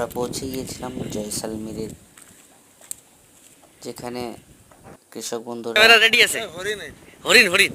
আমরা পৌঁছে গিয়েছিলাম জয়সালমীরের যেখানে কৃষক বন্ধুরা রেডি আছে? হরিণ হরিণ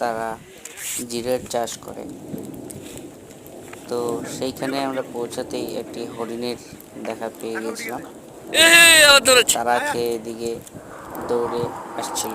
তারা জিরের চাষ করে। তো সেইখানে আমরা পৌঁছাতেই একটি হরিণের দেখা পেয়ে গেছিলাম। তারা খেয়ে এদিকে দৌড়ে আসছিল।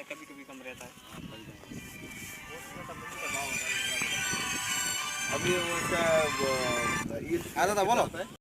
ही रहता है कभी कभी कम रहता है। अभी उसका ईद ये आता था बोलो।